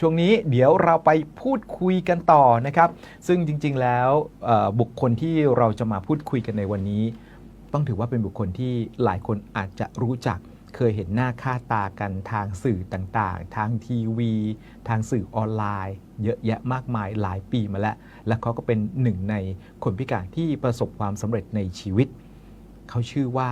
ช่วงนี้เดี๋ยวเราไปพูดคุยกันต่อนะครับ ซึ่งจริง ๆ แล้วบุคคลที่เราจะมาพูดคุยกันในวันนี้ ต้องถือว่าเป็นบุคคลที่หลายคนอาจจะรู้จักเคยเห็นหน้าค่าตากันทางสื่อต่างๆ ทางทีวี ทางสื่อออนไลน์ เยอะแยะมากมายหลายปีมาแล้ว และเขาก็เป็นหนึ่งในคนพิการที่ประสบความสำเร็จในชีวิต เขาชื่อว่า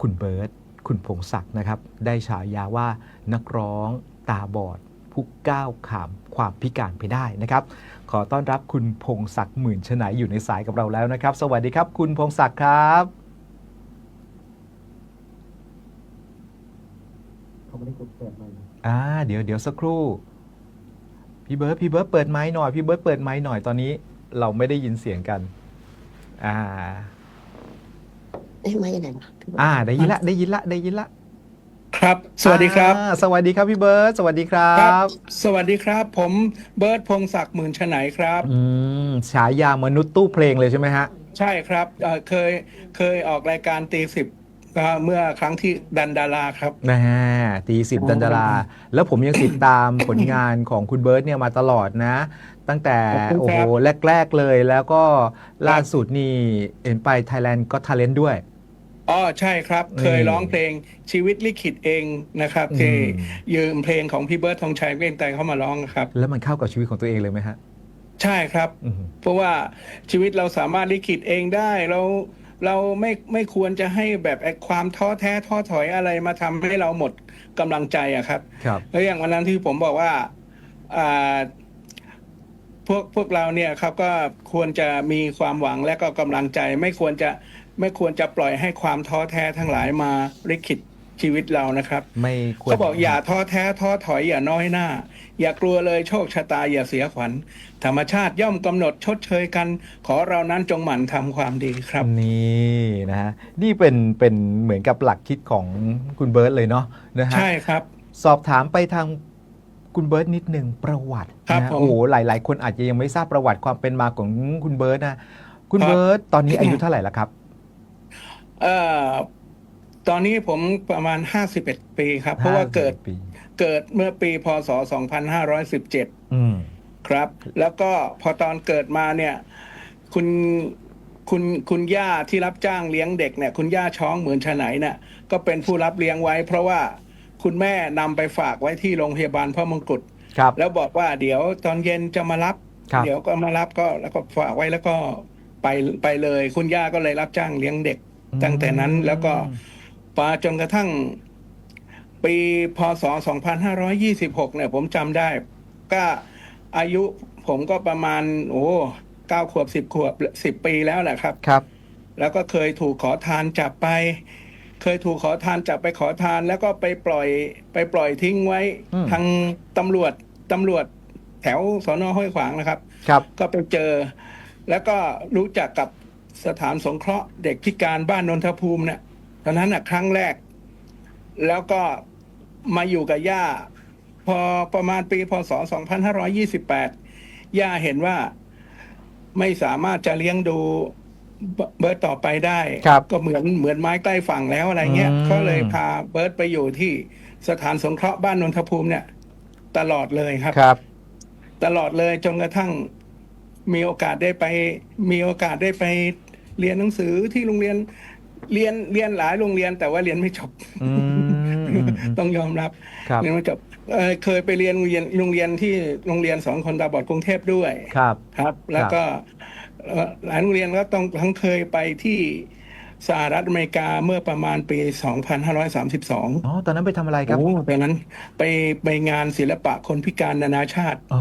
คุณเบิร์ตคุณพงศักดิ์นะครับ ได้ฉายาว่านักร้องตาบอด ผู้ก้าวขามความพิการไปได้นะครับ ขอต้อนรับคุณพงศักดิ์หมื่นชนายอยู่ในสายกับเราแล้วนะครับ สวัสดีครับ คุณพงศักดิ์ครับเขาไม่ได้กดเปิดไมค์อ่าเดี๋ยวเดี๋ยวสักครู่ พี่เบิร์ตพี่เบิร์ตเปิดไม้หน่อยพี่เบิร์ตเปิดไม้หน่อยตอนนี้ เราไม่ได้ยินเสียงกัน อ่า เอ้ยมาอย่างไหนวะพี่บอลอ่าได้ยินละได้ยินละได้ยินละ ครับ สวัสดีครับ อ่าสวัสดีครับพี่เบิร์ตสวัสดีครัครับ บ สวัสดีครับ ผมเบิร์ตพงศักดิ์หมื่นฉไนครับ อืมฉายามนุษย์ตู้เพลงเลยใช่ไหมฮะ ใช่ครับเอ่อเคยเคยออกรายการตีสิบเมื่อครั้งที่ดันดาราครับ นะฮะตีสิบดันดารา แล้วผมยังติดตาม ผลงานของคุณเบิร์ตเนี่ยมาตลอดนะ ตั้งแต่ขอบคุณโอ้คโหรับแรก ๆ เลยแล้วก็ล่าสุดนี่เห็นไป Thailand ก็ Talent ด้วย อ๋อใช่ครับนี่เคยร้องเพลงชีวิตลิขิตเองนะครับอืมที่ยืมเพลงของพี่เบิร์ตธงชัยเว้นไตเข้ามาร้องครับ แล้วมันเข้ากับชีวิตของตัวเองเลยไหมฮะ ใช่ครับอืมเพราะว่าชีวิตเราสามารถลิขิตเองได้เราเราไม่ไม่ควรจะให้แบบไอ้ความท้อแท้ท้อถอยอะไรมาทำให้เราหมดกำลังใจอะครับครับแล้วอย่างวันนั้นที่ผมบอกว่าอ่าพวกพวกเราเนี่ยครับก็ควรจะมีความหวังและก็กำลังใจ ไม่ควรจะ ไม่ควรจะปล่อยให้ความท้อแท้ทั้งหลายมาลิขิตชีวิตเรานะครับไม่ควรเขาบอกอย่าท้อแท้ท้อถอยอย่าน้อยหน้า อย่ากลัวเลยโชคชะตาอย่าเสียขวัญธรรมชาติย่อมกำหนดชดเชยกัน ขอเรานั้นจงหมั่นทำความดีครับนี่นะฮะนี่เป็นเป็นเหมือนกับหลักคิดของคุณเบิร์ตเลยเนาะนะฮะใช่ครับ สอบถามไปทางคุณเบิร์ตนิดหนึ่งประวัติครับนะผมโอ้โหหลาย ๆ คนอาจจะยังไม่ทราบประวัติความเป็นมาของคุณเบิร์ตนะคุณครับเบิร์ตตอนนี้อายุเท่าไหร่แล้วครับ เอ่อตอนนี้ผมประมาณ 51 ปีครับ เพราะว่าเกิดปีเกิดเมื่อปีพศ 2517 อืม ครับ แล้วก็พอตอนเกิดมาเนี่ย คุณคุณคุณย่าที่รับจ้างเลี้ยงเด็กเนี่ย คุณย่าช้องเหมือนชะไหนเนี่ยก็เป็นผู้รับเลี้ยงไว้ เพราะว่าคุณแม่นำไปฝากไว้ที่โรงพยาบาลพระมงกุฎครับ แล้วบอกว่าเดี๋ยวตอนเย็นจะมารับ ครับ เดี๋ยวก็มารับก็แล้วก็ฝากไว้แล้วก็ไปไปเลย คุณย่าก็เลยรับจ้างเลี้ยงเด็ก ตั้งแต่นั้นแล้วก็ปาจนกระทั่งปีพศ 2526 เนี่ย ผมจำได้ ก็อายุผมก็ประมาณ โอ้เก้าขวบสิบขวบสิบปีแล้วแหละครับ ครับ แล้วก็เคยถูกขอทานจับไป เคยถูกขอทานจับไปขอทาน แล้วก็ไปปล่อยไปปล่อยทิ้งไว้อืมทางตำรวจตำรวจแถวสอนอห้วยขวางนะครับ ครับ ก็ไปเจอ แล้วก็รู้จักกับ สถานสงเคราะห์เด็กพิการบ้านนนทภูมิเนี่ยตอนนั้นน่ะครั้งแรก แล้วก็มาอยู่กับย่า พอประมาณปีพศ 2528 ย่าเห็นว่าไม่สามารถจะเลี้ยงดูเบิร์ตต่อไปได้ครับก็เหมือนเหมือนไม้ใกล้ฝั่งแล้วอะไรเงี้ยอืมก็เลยพาเบิร์ตไปอยู่ที่สถานสงเคราะห์บ้านนนทภูมิเนี่ย ตลอดเลยครับครับตลอดเลยจนกระทั่งมีโอกาสได้ไป มีโอกาสได้ไป เรียนหนังสือที่โรงเรียนเรียนเรียนหลายโรงเรียน แต่ว่าเรียนไม่จบอืมอืมอืม ต้องยอมรับครับ เรียนไม่จบเอ่อเคยไปเรียนโรงเรียนโรงเรียนที่โรงเรียนสอนคนตาบอดกรุงเทพด้วย ครับ ครับแล้วก็เอ่อหลายโรงเรียนก็ต้องทั้งเคยไปที่สหรัฐอเมริกาเมื่อประมาณปี 2532อ๋อ ตอนนั้นไปทำอะไรครับโอ้ตอนนั้นไปไปงานศิลปะคนพิการนานาชาติ อ๋อ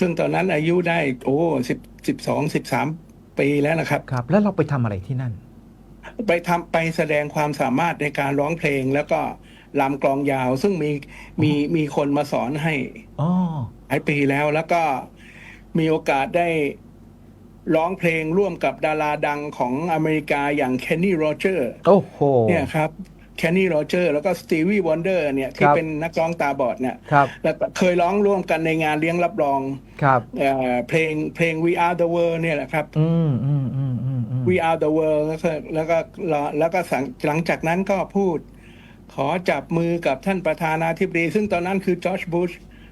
ซึ่งตอนนั้นอายุได้โอ้สิบสิบสองสิบสาม ปีแล้วนะครับ ครับ แล้วเราไปทำอะไรที่นั่น ไปทำไปแสดงความสามารถในการร้องเพลงแล้วก็ลำกลองยาว ซึ่งมีมีมีคนมาสอนให้อ๋อ หลายปีแล้วแล้วก็มีโอกาสได้ร้องเพลงร่วมกับดาราดังของอเมริกาอย่างเคนนี่โรเจอร์โอ้โห เนี่ยครับ เคนนี่โรเจอร์แล้วก็สตีวีวอนเดอร์เนี่ยที่ครับเป็นนักร้องตาบอดเนี่ยครับแล้วก็เคยร้องร่วมกันในงานเลี้ยงรับรองครับเอ่อเพลงเพลง We Are the World เนี่ยแหละครับ อืมอืมอืมอืมอืม We Are the World แล้วก็แล้วก็แล้วก็สั่งหลังจากนั้นก็พูด ขอจับมือกับท่านประธานาธิบดี ซึ่งตอนนั้นคือจอร์จบุช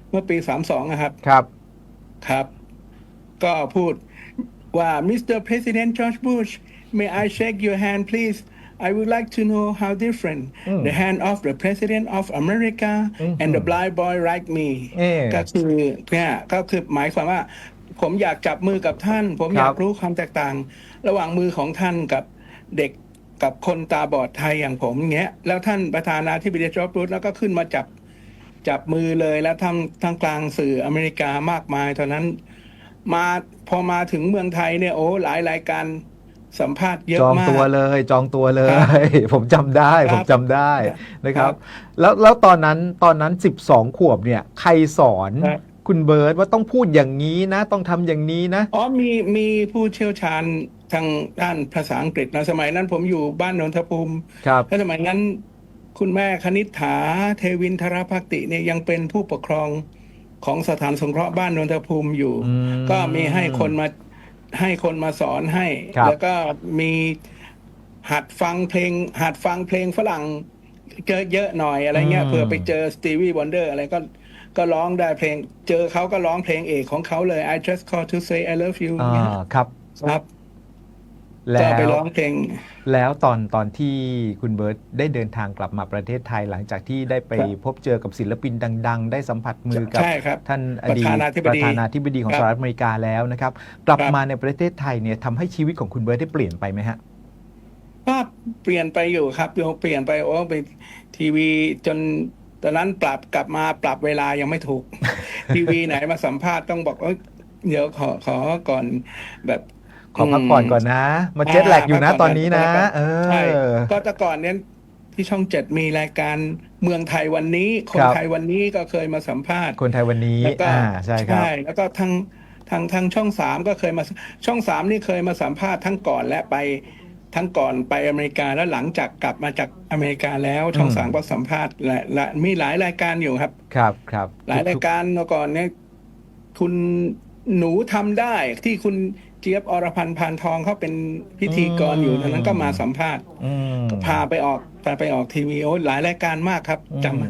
เมื่อปีสามสองนะครับ ครับ ครับ ก็พูดว่า Mr. President George Bush may I shake your hand please I would like to know how different the hand of the President of America and the blind boy like me เอ๊ะก็คือเนี่ยก็คือหมายความว่า ผมอยากจับมือกับท่าน ผมอยาคกรับรู้ความแตกต่าง ระหว่างมือของท่านกับเด็กกับคนตาบอดไทยอย่างผมเงี้ย แล้วท่านประธานาธิบดีจอร์จบุชแล้วก็ขึ้นมาจับจับมือเลยแล้วทำทางกลางสื่ออเมริกามากมายตอนนั้น มาพอมาถึงเมืองไทยเนี่ยโอ้หลายรายการ สัมภาษณ์เยอะจองมาก ตัวเลยจองตัวเลครับยผมจำได้ครับผมจำได้นะครับครับ แล้วแล้วตอนนั้นตอนนั้น 12 ขวบเนี่ย ใครสอนครับ คุณเบิร์ตว่าต้องพูดอย่างนี้นะ ต้องทำอย่างนี้นะ อ๋อมีมีผู้เชี่ยวชาญทางด้านภาษาอังกฤษนะสมัยนั้นผมอยู่บ้านนนทภูมิครับ แล้วสมัยนั้น คุณแม่คณิษฐาเทวินทรภักติเนี่ยยังเป็นผู้ปกครองของสถานสงเคราะห์บ้านนนทภูมิอยู่ อืม ก็มีให้คนมา ให้คนมาสอนให้ ครับ แล้วก็มีหัดฟังเพลง หัดฟังเพลงฝรั่งเยอะๆหน่อยอะไรเงี้ยเผื่อไปเจอสตีวีวอนเดอร์อะไรก็ก็ร้องได้เพลง เจอเขาก็ร้องเพลงเอกของเขาเลย I just call to say I love you อ่าเนี่ยครับ ครับ แล้ก็ไปวร้องเพลงแล้วตอนตอนที่คุณเบิร์ตได้เดินทางกลับมาประเทศไทยหลังจากที่ได้ไปครับพบเจอกับศิลปินดัง ๆ ได้สัมผัสมือกับใช่ครับท่านอดีตประธานาธิบดีประธานาธิบดีของครับสหรัฐอเมริกาแล้วนะครับ กลับครับมาในประเทศไทยเนี่ยทำให้ชีวิตของคุณเบิร์ตได้เปลี่ยนไปไหมฮะก็เปลี่ยนไปอยู่ครับเปลี่ยนไปโอ้ไปทีวีจนตอนนั้นปรับกลับมาปรับเวลายังไม่ถูก ทีวีไหนมาสัมภาษณ์ต้องบอกเอ้ยเดี๋ยวขอขอก่อนแบบ ขอพักผ่อนก่อนนะมาเจ็ตแลกอยู่นะตอนนี้นะ เอใช่อ ก็แต่ก่อนเนี้ยที่ช่องเจ็ดมีรายการเมืองไทยวันนี้ คนครับ ไทยวันนี้ก็เคยมาสัมภาษณ์ คนไทยวันนี้ แล้วก็อ่า ใช่ครับ แล้วก็ทางทางทางช่องสามก็เคยมาช่องสามนี่เคยมาสัมภาษณ์ทั้งก่อนและไปทั้งก่อนไปอเมริกาแล้วหลังจากกลับมาจากอเมริกาแล้วช่องอืม สามก็สัมภาษณ์และและมีหลายรายการอยู่ครับ ครับครับหลายรายการเมื่อก่อนเนี่ยคุณหนูทำได้ที่คุณ เจี๊ยบอรพันธ์พานทองเขาเป็นพิธีกรอยู่ตอนนั้นก็มาสัมภาษณ์อืม พาไปออกพาไปออกทีวีโอ้หลายรายการมากครับจอืม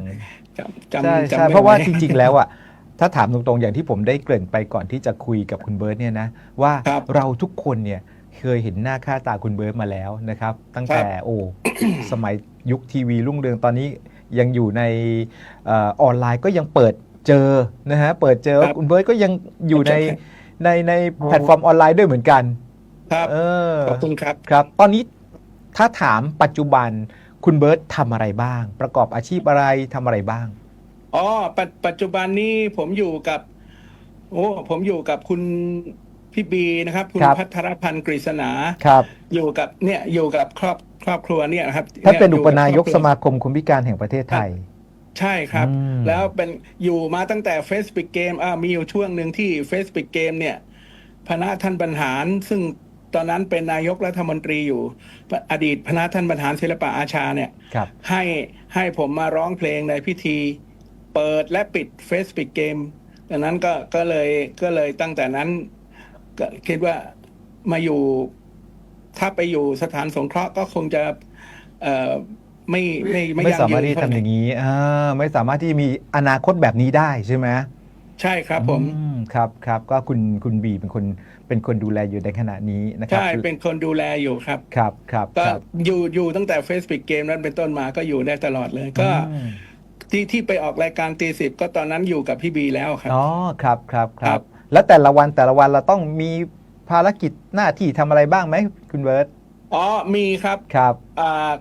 ำจำจำใช่จำใช่ไม่เพราะว่าไหว จริง ๆ แล้วอะถ้าถามตรงๆ อย่างที่ผมได้เกริ่นไปก่อนที่จะคุยกับคุณเบิร์ตเนี่ยนะว่าครับเราทุกคนเนี่ยเคยเห็นหน้าค่าตาคุณเบิร์ตมาแล้วนะครับ ตั้งแต่โอ้ สมัยยุคทีวีรุ่งเรืองตอนนี้ยังอยู่ในเออออนไลน์ก็ยังเปิดเจอนะฮะเปิดเจอครับคุณเบิร์ตก็ยังอยู่ในครับ ในในแพลตฟอร์มออนไลน์ด้วยเหมือนกัน ครับเออขอบคุณครับครับ ตอนนี้ถ้าถามปัจจุบันคุณเบิร์ตทำอะไรบ้าง ประกอบอาชีพอะไรทำอะไรบ้างอ๋อปจปัจจุบันนี้ผมอยู่กับ โอ้ผมอยู่กับคุณพี่บีนะครับ คุณครับพัทรพันธ์กฤษณาครับ อยู่กับเนี่ยอยู่กับครอบครอบครัวเนี่ยนะครับท่านเป็นอุปนายกอสบครอบครัวมาคมคนพิการแห่งประเทศไทย ใช่ครับ อืม แล้วเป็นอยู่มาตั้งแต่ Facebook เกมอ่ามีอยู่ช่วงหนึ่งที่ Facebook เกมเนี่ยพนะท่านบรรหาร ซึ่งตอนนั้นเป็นนายกรัฐมนตรีอยู่ อดีตพนะท่านบรรหารศิลปะอาชาเนี่ย ครับ ให้ให้ผมมาร้องเพลงในพิธี เปิดและปิด Facebook เกมดังนั้นก็ก็เลยก็เลยตั้งแต่นั้นก็คิดว่ามาอยู่ถ้าไปอยู่สถานสงเคราะห์ก็คงจะเอ่อ ไม่ไม่ไม่ไม่ยั่งสามารถยืนที่จะเท่าทำไหอร่ย่างนี้อ่าไม่สามารถที่จะมีอนาคตแบบนี้ได้ใช่ไหมใช่ครับผม อืครับครับก็คุณคุณบีเป็นคนเป็นคนดูแลอยู่ในขณะนี้นะครัใช่เป็นคนดูแลอยู่ครับ ครับครับก็ครับอยู่อยู่ตั้งแต่ Facebook เกมนั้นเป็นต้นมาก็อยู่ได้ตลอดเลยก็อืม ที่ที่ไปออกรายการตีสิบก็ตอนนั้นอยู่กับพี่บีแล้วครับ อ๋อ ครับครับคครัรับ บ แล้วแต่ละวันแต่ละวันเราต้องมีภารกิจหน้าที่ทำอะไรบ้างไหมคุณเบิร์ต อ๋อมีครับครับ อ่า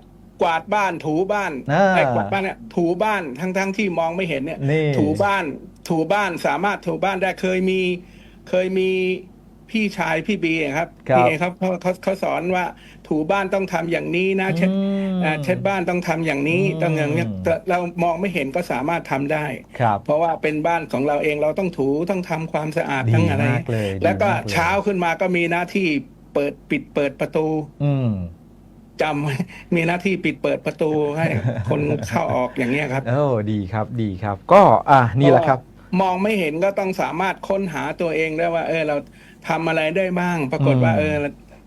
กวาดบ้านถูบ้านอ่า ไอ้กวาดบ้านเนี่ยถูบ้านทั้งทั้งที่มองไม่เห็นเนี่ย นี่ ถูบ้านถูบ้านสามารถถูบ้านได้เคยมี เคยมีพี่ชายพี่บีอะครับครับพี่เอครับเขาเขาเขาสอนว่าถูบ้านต้องทำอย่างนี้นะ เช็ดอืมอ่าเช็ดบ้านต้องทำอย่างนี้อืม ต้องอย่างนี้แต่เรามองไม่เห็นก็สามารถทำได้ ครับ เพราะว่าเป็นบ้านของเราเองเราต้องถูต้องทำความสะอาดดีทั้งอะไรมากเลยดีแล้วก็มากเลย เช้าขึ้นมาก็มีหน้าที่เปิดปิดเปิดประตู อืม จำไว้มีหน้าที่ปิดเปิดประตูให้คนเข้าออกอย่างเงี้ยครับโอ้ดีครับดีครับ ก็อะนี่แหละครับก็มองไม่เห็นก็ต้องสามารถค้นหาตัวเองได้ว่า เออเราทำอะไรได้บ้าง ปรากฏว่าอืมเออ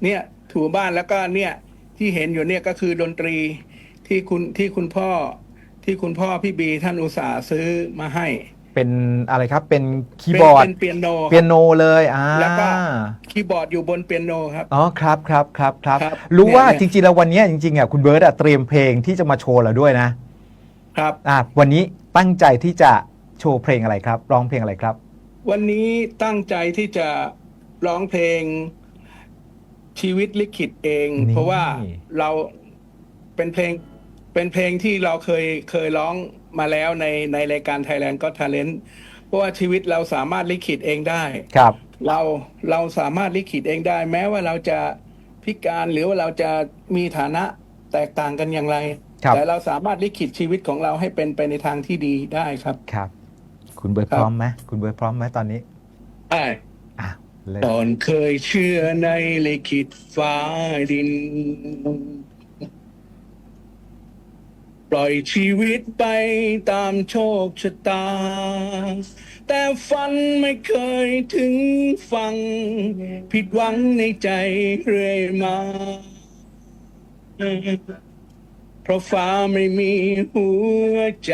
เนี่ยถูบ้านแล้วก็เนี่ยที่เห็นอยู่เนี่ยก็คือดนตรีที่คุณที่คุณพ่อที่คุณพ่อพี่บีท่านอุตส่าห์ซื้อมาให้ เป็นอะไรครับ เป็นคีย์บอร์ด เป็นเปียโนเปียโนเลยอ่าแล้วก็คีย์บอร์ดอยู่บนเปียโนครับ อ๋อครับครับครับครับครับรู้ว่าเนี่ยจริงๆ แล้ววันเนี้ยจริงๆอะคุณเบิร์ตอะเตรียมเพลงที่จะมาโชว์เราด้วยนะ ครับอะวันนี้ตั้งใจที่จะโชว์เพลงอะไรครับ ร้องเพลงอะไรครับ วันนี้ตั้งใจที่จะร้องเพลงชีวิตลิขิตเองนี่เพราะว่าเราเป็นเพลง เป็นเพลงที่เราเคยเคยร้องมาแล้วในในรายการ Thailand Got Talent เพราะว่าชีวิตเราสามารถลิขิตเองได้ ครับ เราเราสามารถลิขิตเองได้ แม้ว่าเราจะพิการหรือว่าเราจะมีฐานะแตกต่างกันอย่างไร ครับ แต่เราสามารถลิขิตชีวิตของเราให้เป็นไปในทางที่ดีได้ครับ ครับ คุณเบิร์ตครับพร้อมไหมคุณเบิร์ตพร้อมไหมตอนนี้ใช่อะเลย ตอนเคยเชื่อในลิขิตฟ้าดิน ปล่อยชีวิตไปตามโชคชะตา แต่ฝันไม่เคยถึงฟัง ผิดหวังในใจเรื่อยมา เพราะฟ้าไม่มีหัวใจ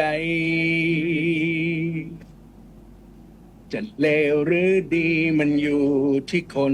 จะเลวหรือดีมันอยู่ที่คน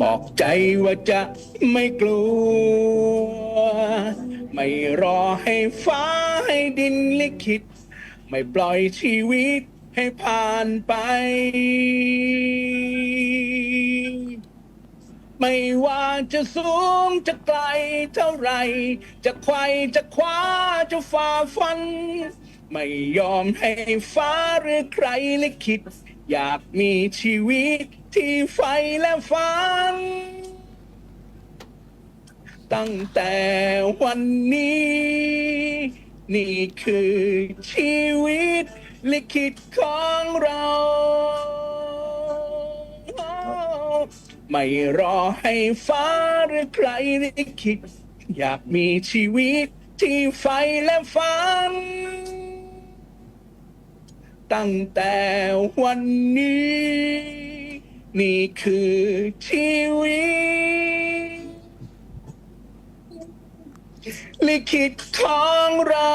บอกใจว่าจะไม่กลัว ไม่รอให้ฟ้าให้ดินลิขิต ไม่ปล่อยชีวิตให้ผ่านไป ไม่ว่าจะสูงจะไกลเท่าไร จะไขว่จะคว้าจะฝ่าฟัน ไม่ยอมให้ฟ้าหรือใครลิขิต อยากมีชีวิต ที่ไฟและฝัน ตั้งแต่วันนี้ นี่คือชีวิต ลิขิตของเรา ไม่รอให้ฟ้าหรือใครลิขิตอยากมีชีวิตที่ไฟและฝัน ตั้งแต่วันนี้ นี่คือชีวิตลิขิตของเรา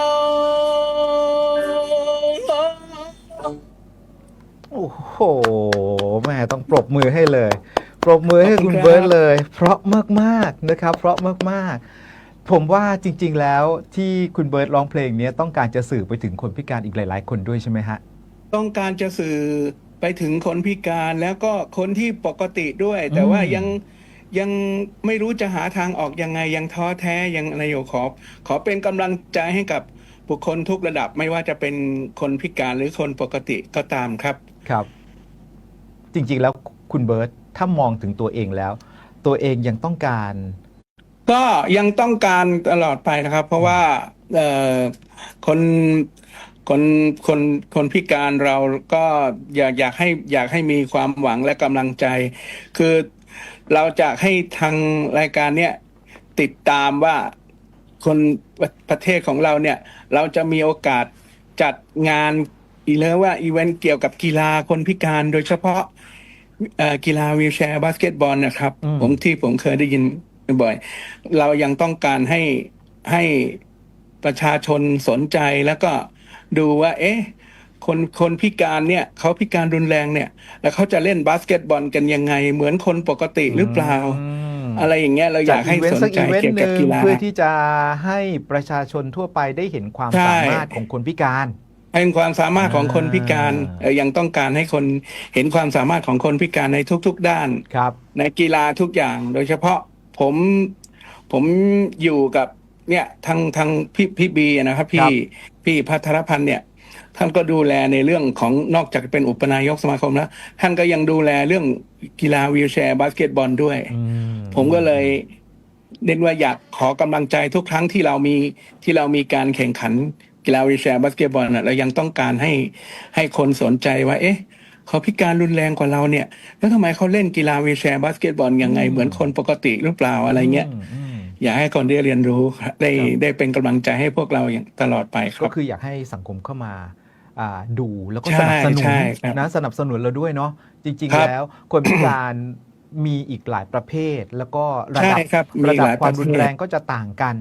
โอ้โหแม่ต้องปรบมือให้เลย ปรบมือให้ขอบคุคุณณครับ เบิร์ตเลย เพราะมากๆนะครับ เพราะมากๆ ผมว่าจริงๆแล้วที่คุณเบิร์ตร้องเพลงนี้ต้องการจะสื่อไปถึงคนพิการอีกหลาย ๆ คนด้วยใช่ไหมฮะ ต้องการจะสื่อ ไปถึงคนพิการแล้วก็คนที่ปกติด้วย แต่ว่าอืมยังยังไม่รู้จะหาทางออกยังไงยังท้อแท้ยังอะไรอยู่ขอขอเป็นกำลังใจให้กับบุคคลทุกระดับไม่ว่าจะเป็นคนพิการหรือคนปกติก็ตามครับครับ จริงๆแล้วคุณเบิร์ตถ้ามองถึงตัวเองแล้ว ตัวเองยังต้องการ ก็ยังต้องการตลอดไปนะครับ เพราะว่าเอ่อคน คนคนคนพิการเราก็อยากอยากให้อยากให้มีความหวังและกำลังใจ คือเราจะให้ทางรายการเนี้ยติดตามว่าคนประประเทศของเราเนี่ย เราจะมีโอกาสจัดงานอีเรียกว่าอีเวนต์เกี่ยวกับกีฬาคนพิการโดยเฉพาะเอ่อกีฬาวีลแชร์บาสเกตบอลนะครับอืมผมที่ผมเคยได้ยินบ่อยๆเรายังต้องการให้ให้ประชาชนสนใจแล้วก็ ดูว่า เอ๊ะคนคนพิการเนี่ยเขาพิการรุนแรงเนี่ย แล้วเขาจะเล่นบาสเกตบอลกันยังไง เหมือนคนปกติหรือเปล่ามอะไรอย่างเงี้ยเราอยากให้จัดอีเวนสต์นสักใจอีเวนเกี่ยต์วหกับนึ่งกีฬาเพื่อที่จะให้ประชาชนทั่วไปได้เห็นความใช่สามารถของคนพิการเป็นความสามารถของคนพิการอ่าเอ่อยังต้องการให้คนเห็นความสามารถของคนพิการในทุก ๆ ด้านครับ ในกีฬาทุกอย่างโดยเฉพาะผมผมอยู่กับ เนี่ยทางทางพี่พี่บีนะครับคพี่รับพี่พัทรพันธ์เนี่ย ท่านก็ดูแลในเรื่องของนอกจากเป็นอุปนายกสมาคมแล้ว ท่านก็ยังดูแลเรื่องกีฬาวีลแชร์บาสเกตบอลด้วยอืผมก็เลยเน้นว่าอยากขอกำลังใจทุกครั้งที่เรามีที่เรามีการแข่งขันกีฬาวีลแชร์บาสเกตบอลน่ะเรายังต้องการให้ให้คนสนใจว่า เอ๊ะเขาพิการรุนแรงกว่าเราเนี่ย แล้วทำไมเขาเล่นกีฬาวีลแชร์บาสเกตบอลยังไงเหมือนคนปกติหรือเปล่าอะไรเงี้ยม อืมอยากให้คนได้เรียนรู้ครับได้ครับได้เป็นกำลังใจให้พวกเราอย่างตลอดไปคก็รับคืออยากให้สังคมเข้ามาอ่าดูแล้วก็ใช่สนับสนุนใช่ครับนะสนับสนุนเราด้วยเนาะจริงครัๆบแล้วคนพิการมีอีกหลายประเภท แล้วก็ระดับใช่ครับมีระดับหลายความประเภทรุนแรงก็จะต่างกัน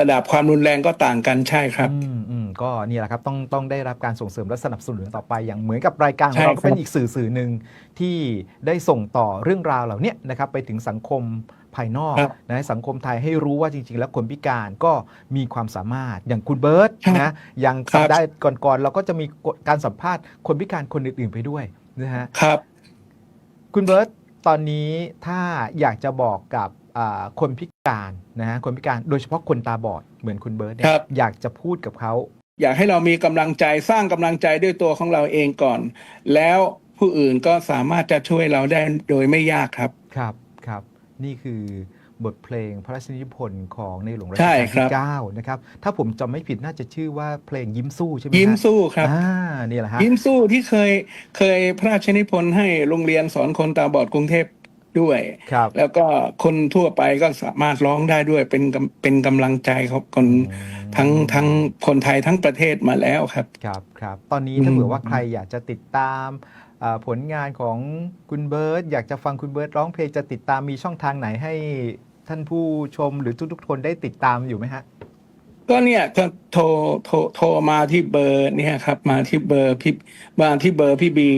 ระดับความรุนแรงก็ต่างกันใช่ครับอืมอืมก็นี่แหละครับต้องต้องได้รับการส่งเสริมและสนับสนุนต่อไปอย่างเหมือนกับรายการของใช่เราครับก็เป็นอีกสื่อสื่อหนึ่งที่ได้ส่งต่อเรื่องราวเหล่าเนี้ยนะครับไปถึงสังคม ภายนอกครับนะให้สังคมไทยให้รู้ว่าจริง ๆ แล้วคนพิการก็มีความสามารถอย่างคุณเบิร์ตครับนะอย่างครัสัปบดาห์ก่อนๆเราก็จะมีการสัมภาษณ์คนพิการคนอื่นๆไปด้วยนะฮะครับ คุณเบิร์ตตอนนี้ถ้าอยากจะบอกกับอ่าคนพิการนะฮะคนพิการโดยเฉพาะคนตาบอดเหมือนคุณเบิร์ตเนี่คยรับอยากจะพูดกับเขาอยากให้เรามีกำลังใจสร้างกำลังใจด้วยตัวของเราเองก่อน แล้วผู้อื่นก็สามารถจะช่วยเราได้โดยไม่ยากครับครับครับ นี่คือบทเพลงพระราชนิพนธ์ของในหลวงรัชใช่กาลครัที่บ9นะครับ ถ้าผมจำไม่ผิดน่าจะชื่อว่าเพลงยิ้มสู้ใช่ไหมฮะยิ้มสู้ครับอ่านี่แหละฮะยิ้มสู้ที่เคยเคยพระราชนิพนธ์ให้โรงเรียนสอนคนตาบอดกรุงเทพด้วยครับแล้วก็คนทั่วไปก็สามารถร้องได้ด้วยเป็นกำเป็นกำลังใจของคนทั้งทั้งคนไทยทั้งประเทศมาแล้วครับ ครับครับ ตอนนี้อืมถ้าเผื่อว่าใครอยากจะติดตามอ่า ผลงานของคุณเบิร์ตอยากจะฟังคุณเบิร์ตร้องเพลงจะติดตามมีช่องทางไหนให้ท่านผู้ชมหรือทุกๆคนได้ติดตามอยู่ไหมฮะ ก็เนี่ยก็โทรโทรโทรมาที่เบอร์เนี่ยครับ มาที่เบอร์พี่มาที่เบอร์พี่บี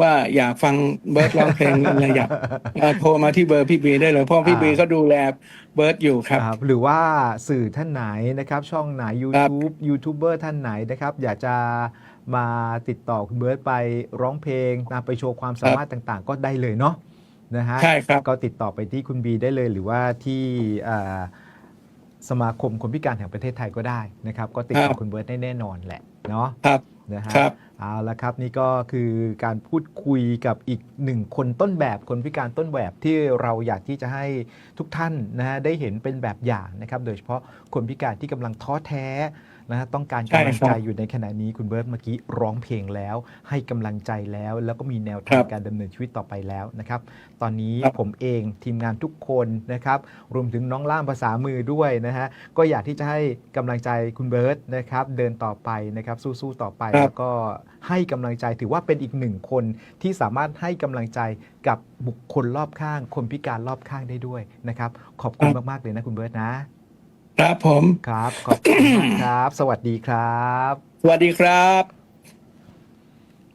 ว่าอยากฟังเบิร์ดร้องเพลงอะไรอยากเอ่อโทรมาที่เบอร์พี่บีได้เลยเพราะพี่บีก็ดูแลเบิร์ดอยู่ครับครับ หรือว่าสื่อท่านไหนนะครับ ช่องไหน YouTube ยูทูบเบอร์ท่านไหนนะครับ อยากจะ มาติดต่อคุณเบิร์ตไปร้องเพลงนะไปโชว์ความสามารถต่างๆ ก็ได้เลยเนาะนะฮะใช่ครับก็ติดต่อไปที่คุณบีได้เลยหรือว่าที่อ่าสมาคมคนพิการแห่งประเทศไทยก็ได้นะครับ ก็ติดต่อครับคุณเบิร์ตได้แน่นอนแหละเนาะครับนะฮะครับเอาละครับนี่ก็คือการพูดคุยกับอีกหนึ่งคนต้นแบบคนพิการต้นแบบที่เราอยากที่จะให้ทุกท่านนะฮะได้เห็นเป็นแบบอย่างนะครับ โดยเฉพาะคนพิการที่กำลังท้อแท้ นะฮะต้องการใช่กำลังครับใจอยู่ในขณะนี้คุณเบิร์ตเมื่อกี้ร้องเพลงแล้ว ให้กำลังใจแล้ว แล้วก็มีแนวทางครับการดำเนินชีวิตต่อไปแล้วนะครับ ตอนนี้ครับผมเองทีมงานทุกคนนะครับ รวมถึงน้องล่ามภาษามือด้วยนะฮะก็อยากที่จะให้กำลังใจคุณเบิร์ตนะครับเดินต่อไปนะครับสู้ๆต่อไปครับแล้วก็ให้กำลังใจถือว่าเป็นอีกหนึ่งคนที่สามารถให้กำลังใจกับบุคคลรอบข้าง คนพิการรอบข้างได้ด้วยนะครับ ขอบคุณมาก ๆ เลยนะคุณเบิร์ตนะ ครับผมครับขอบคุณมากครับ สวัสดีครับ สวัสดีครับ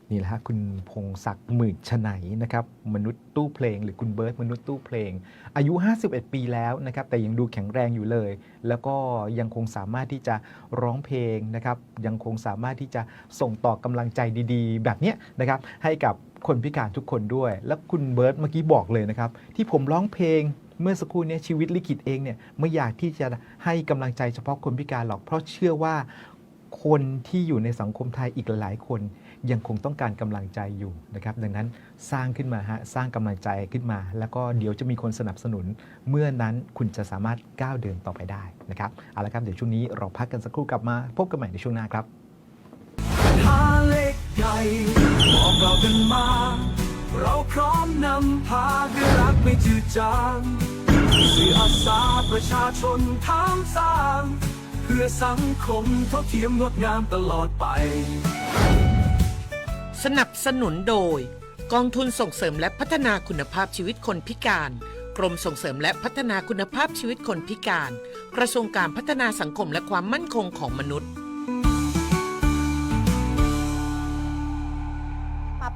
นี่แหละฮะคุณพงศักดิ์หมื่นชไนยนะครับ มนุษย์ตู้เพลง หรือคุณเบิร์ตมนุษย์ตู้เพลง อายุ 51 ปีแล้วนะครับ แต่ยังดูแข็งแรงอยู่เลย แล้วก็ยังคงสามารถที่จะร้องเพลงนะครับ ยังคงสามารถที่จะส่งต่อกำลังใจดีๆ แบบเนี้ยนะครับ ให้กับคนพิการทุกคนด้วย แล้วคุณเบิร์ตเมื่อกี้บอกเลยนะครับ ที่ผมร้องเพลง เมื่อสักครู่นี้ชีวิตลิขิตเองเนี่ยไม่อยากที่จะให้กำลังใจเฉพาะคนพิการหรอก เพราะเชื่อว่าคนที่อยู่ในสังคมไทยอีกหลายคน ยังคงต้องการกำลังใจอยู่นะครับ ดังนั้นสร้างขึ้นมาฮะสร้างกำลังใจขึ้นมา แล้วก็เดี๋ยวจะมีคนสนับสนุน เมื่อนั้นคุณจะสามารถก้าวเดินต่อไปได้นะครับเอาละครับเดี๋ยวช่วงนี้เราพักกันสักครู่กลับมา พบกันใหม่ในช่วงหน้าครับหาเล็กใหญ่บอกเรากันมา เราพร้อมนำพาด้วยรักไม่จืดจางสื่ออาสาประชาชนทางสร้าง เพื่อสังคมเท่าเทียมงดงามตลอดไป สนับสนุนโดย กองทุนส่งเสริมและพัฒนาคุณภาพชีวิตคนพิการ กรมส่งเสริมและพัฒนาคุณภาพชีวิตคนพิการ กระทรวงการพัฒนาสังคมและความมั่นคงของมนุษย์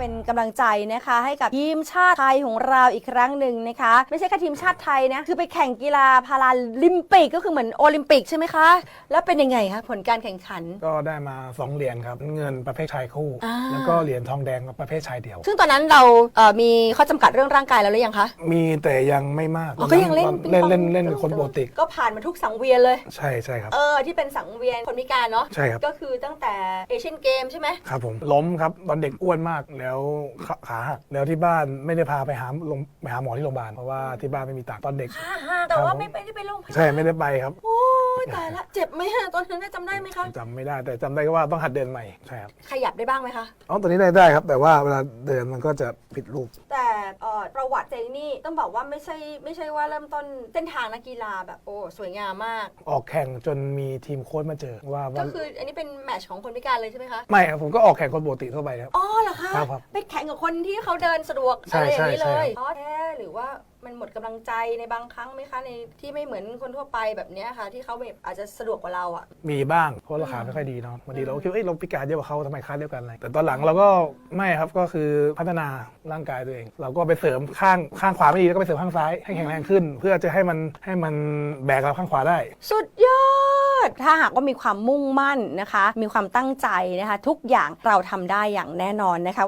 เป็นกำลังใจนะคะ ให้กับทีมชาติไทยของเราอีกครั้งหนึ่งนะคะ ไม่ใช่แค่ทีมชาติไทยนะ คือไปแข่งกีฬาพาราลิมปิกก็คือเหมือนโอลิมปิกใช่ไหมคะ แล้วเป็นยังไงคะผลการแข่งขัน ก็ได้มา 2 เหรียญครับ เงินประเภทชายคู่อ่าแล้วก็เหรียญทองแดงประเภทชายเดี่ยว ซึ่งตอนนั้นเราเอ่อมีข้อจำกัดเรื่องร่างกายแล้วหรือยังคะ มีแต่ยังไม่มากอ๋อก็ยังเล่นตอปิงเล่นปองเล่นเล่นกับคนปกติก็ผ่านมาทุกสังเวียนเลย ใช่ใช่ครับ เออที่เป็นสังเวียนคนพิการเนาะ ใช่ครับ ก็คือตั้งแต่เอเชียนเกมใช่ไหมครับผม ล้มครับตอนเด็กอ้วนมากแล้วขาขาหักแล้วที่บ้านไม่ได้พาไปหาลงไปหาหมอที่โรงพยาบาลเพราะว่าที่บ้านไม่มีตังค์ตอนเด็กอ่าฮะแต่ว่าครับผมไม่ไปได้ไปโรงพยาบาลใช่ไม่ได้ไปครับโอ้ยตายละเจ็บไหมฮะตอนนั้นน่ะจำได้ไหมคะจำไม่ได้แต่จำได้ก็ว่าต้องหัดเดินใหม่ใช่ครับขยับได้บ้างไหมคะ อ๋อตัวนี้ได้ได้ครับ แต่ว่าเวลาเดินมันก็จะผิดรูป แต่เอ่อประวัติเจนี่ต้องบอกว่าไม่ใช่ไม่ใช่ว่าเริ่มต้นเส้นทางนักกีฬาแบบโอ้สวยงามมาก ออกแข่งจนมีทีมโค้ชมาเจอว่าก็ว่าคืออันนี้เป็นแมตช์ของคนพิการเลยใช่ไหมคะ ไม่ครับผมก็ออกแข่งคนปกติทั่วไปครับ อ๋อเหรอ คะครับครับ ไปแข่งกับคนที่เขาเดินสะดวกใช่อะไรอย่างนี้ใช่เลยใช่อ๋อแท้หรือว่า มันหมดกำลังใจในบางครั้งไหมคะในที่ไม่เหมือนคนทั่วไปแบบเนี้ยค่ะ ที่เขาแบบอาจจะสะดวกกว่าเราอะ มีบ้างเพราะราคาไม่ค่อยดีเนาะบางทีเราก็คิดว่าเอ้ยเราพิการเยอะกว่าเขาทำไมค่าเดียวกันอะไรแต่ตอนหลังเราก็ไม่ครับก็คือพัฒนาร่างกายตัวเอง เราก็ไปเสริมข้างข้างขวาไม่ดีแล้วก็ไปเสริมข้างซ้ายให้แข็งแรงขึ้น เพื่อจะให้มันให้มันแบกเราข้างขวาได้ สุดยอด ถ้าหากว่ามีความมุ่งมั่นนะคะ มีความตั้งใจนะคะ ทุกอย่างเราทำได้อย่างแน่นอนนะคะ